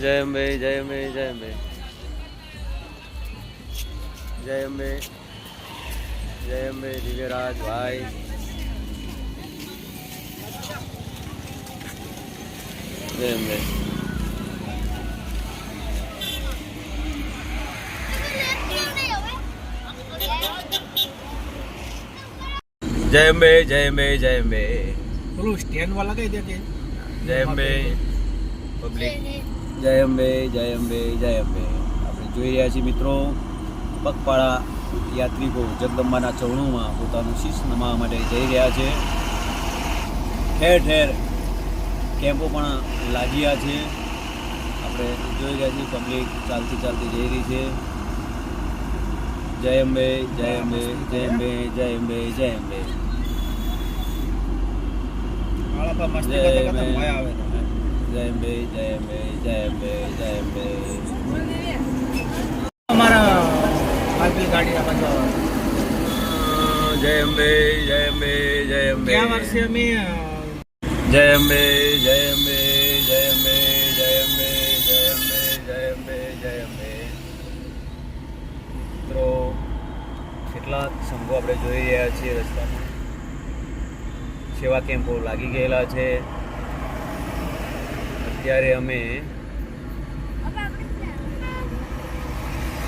જય અંબે જય અંબે જય અંબે. જય અંબે જય અંબે દિવ્યરાજ ભાઈ. જય અંબે. જય અંબે જય અંબે જય અંબે પેલું સ્ટેન્ડ વાળા કઈ દે કે? જય અંબે પબ્લિક જય અંબે જય અંબે જય અંબે આપણે જોઈ રહ્યા છીએ મિત્રો પગપાળા યાત્રિકો જગદંબાના ચરણોમાં પોતાનું શીશ નમાવા માટે જઈ રહ્યા છે. ઠેર ઠેર કેમ્પો પણ લાગ્યા છે. આપણે જોઈ રહ્યા છીએ પબ્લિક ચાલતી ચાલતી જઈ રહી છે. જય અંબે જય અંબે જય અંબે જય અંબે જય અંબે જય અંબે. જય અંબે જય અંબે જય અંબે જય અંબે અમારા આરપી ગાડી આપણે જય અંબે જય અંબે જય અંબે ગયા વર્ષે અમે જય અંબે જય અંબે જય અંબે જય અંબે જય અંબે જય અંબે જય અંબે મિત્રો કેટલાક સંઘો આપણે જોઈ રહ્યા છીએ રસ્તામાં સેવા કેમ્પો લાગી ગયેલા છે અત્યારે અમે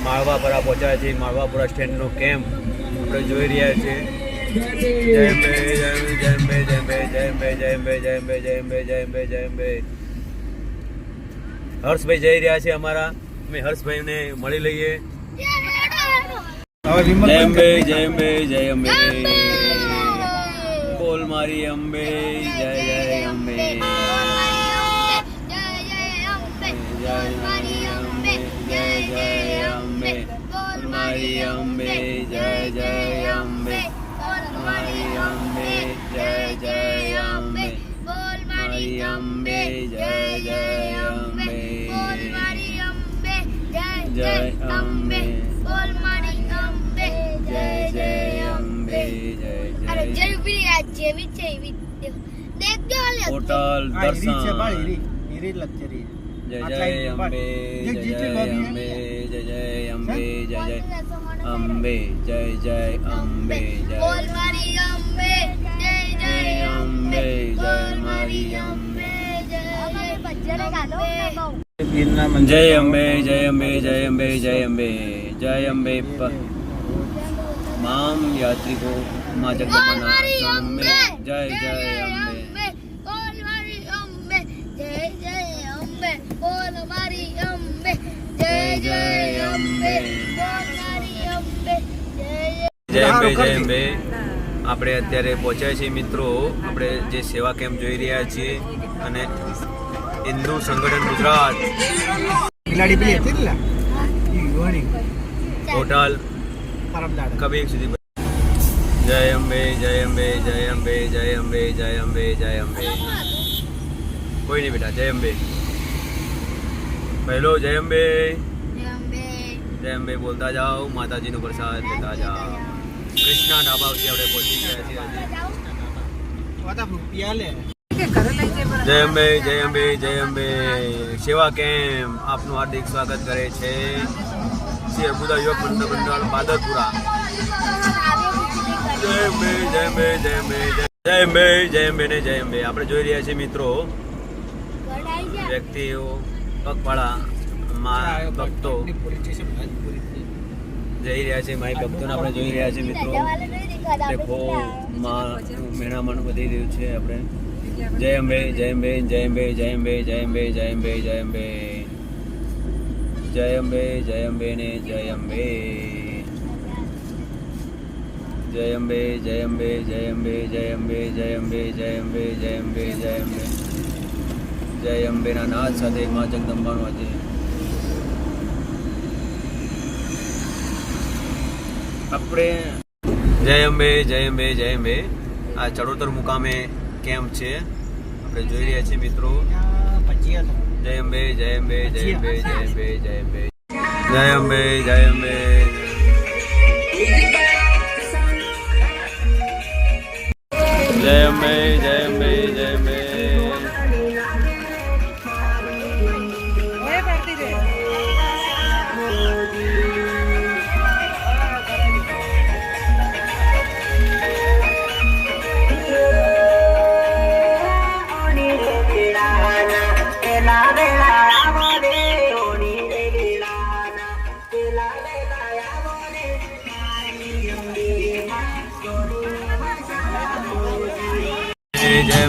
માળવાપરા પહોંચ્યા છીએ માળવાપુરા સ્ટેન્ડનો કેમ્પ આપણે જોઈ રહ્યા છીએ જય અંબે જય જય અંબે જય અંબે જય અંબે જય અંબે જય બે જય જય અંબે જય અંબે હર્ષભાઈ જઈ રહ્યા છે અમારા અમે હર્ષભાઈને મળી લઈએ જય અંબે જય અંબે જય અંબે બોલ મારી અંબે, જય જય અંબે. જય અંબે. જય જય અંબે. મારી અંબે, જય જય જેવી જેવી છે. એવી દેખ દેખજો હોટલ દર્શન. છે ભાઈ હીરી હીરી લક્ઝરી. જય જય અંબે જય જય અંબે જય જય અંબે જય જય અંબે જય જય અંબે જય બોલ મારી અંબે જય જય અંબે જય મારી અંબે જય અંબે. જય અંબે જય અંબે જય અંબે જય અંબે તમામ યાત્રિકો. માં જગદંબાના અંબે? જય જય અંબે. બોલ મારી અંબે? જય જય અંબે. બોલ મારી અંબે? જય જય અંબે. બોલ મારી અંબે? જય જય જય અંબે જય અંબે. આપણે અત્યારે પહોંચ્યા છીએ મિત્રો. આપણે જે સેવા કેમ્પ જોઈ રહ્યા છીએ અને હિન્દુ સંગઠન ગુજરાત. બિલાડી પેલી હતી. હોટલ. કબીર સુધી જય અંબે જય અંબે જય અંબે જય અંબે જય અંબે જય અંબે. કોઈ નહીં બેટા જય અંબે. પહેલો જય અંબે. અંબે. જય અંબે બોલતા જાઓ માતાજીનો પ્રસાદ લેતા જાઓ. કૃષ્ણા ઢાબા સુધી આપણે પહોંચી ગયા છીએ જય અંબે જય અંબે જય અંબે. સેવા કેમ્પ આપનું હાર્દિક સ્વાગત કરે છે. શ્રી અર્બુદા યુવક મંડળ મંડળ બાદરપુરા. જય અંબે જય અંબે જય અંબે જય અંબે જય અંબે ને જય અંબે આપણે જોઈ રહ્યા છીએ મિત્રો વ્યક્તિઓ પગપાળા ભક્તો જઈ રહ્યા છે. માઈ ભક્તોને આપણે જોઈ રહ્યા છીએ મિત્રો. દેખો, માં મહેણામણ વધી રહ્યું છે આપણે. જય અંબે જય અંબે જય અંબે જય અંબે જય અંબે જય અંબે જય અંબે. જય અંબે જય અંબે ને જય અંબે. જય અંબે જય અંબે જય અંબે જય અંબે જય અંબે જય અંબે જય અંબે જય અંબે જય અંબેના નાદ સાથે મા જગદંબાનું આજે આપણે જય અંબે જય અંબે જય અંબે આ ચડોતર મુકામે કેમ્પ છે આપણે જોઈ રહ્યા છીએ મિત્રો જય અંબે જય અંબે જય અંબે જય અંબે જય અંબે જય અંબે જય અંબે જય અંબે જય અંબે જય અંબે જય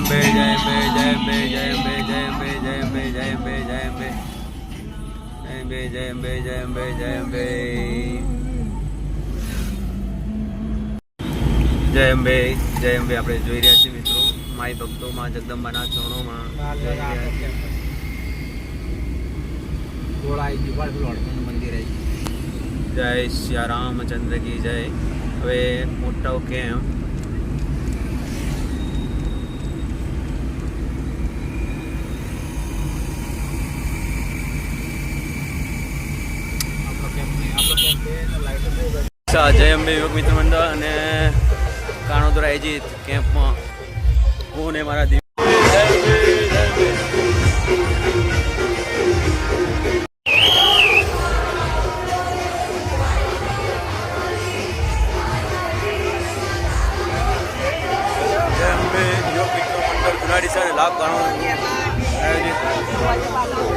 અંબે જય અંબે જય અંબે જય અંબે જય અંબે જય અંબે જય અંબે જય અંબે અંબે જય અંબે જય અંબે જય અંબે જય અંબે જય અંબે આપણે જોઈ રહ્યા છીએ મિત્રો માય ભક્તો ભક્તોમાં જગદંબાના ચરણોમાં જોઈ જય શ્રી રામચંદ્ર કી જય હવે મોટો કેમ્પ અચ્છા જય અંબે યુવક મિત્ર મંડળ અને કાણોદરા એજીત કેમ્પમાં હું ને મારા દીવ લાભ કાણો આયોજિત.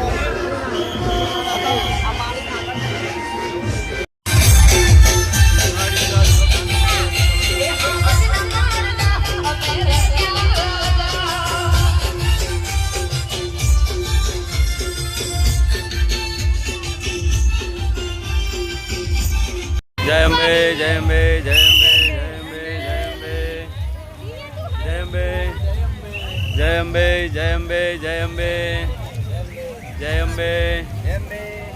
જય અંબે જય અંબે જય અંબે જય અંબે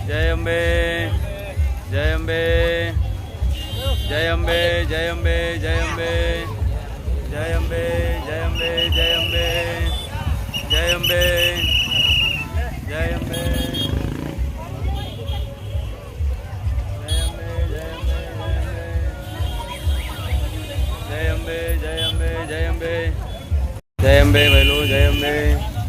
જય અંબે જય અંબે જય અંબે જય અંબે જય અંબે જય અંબે Bye.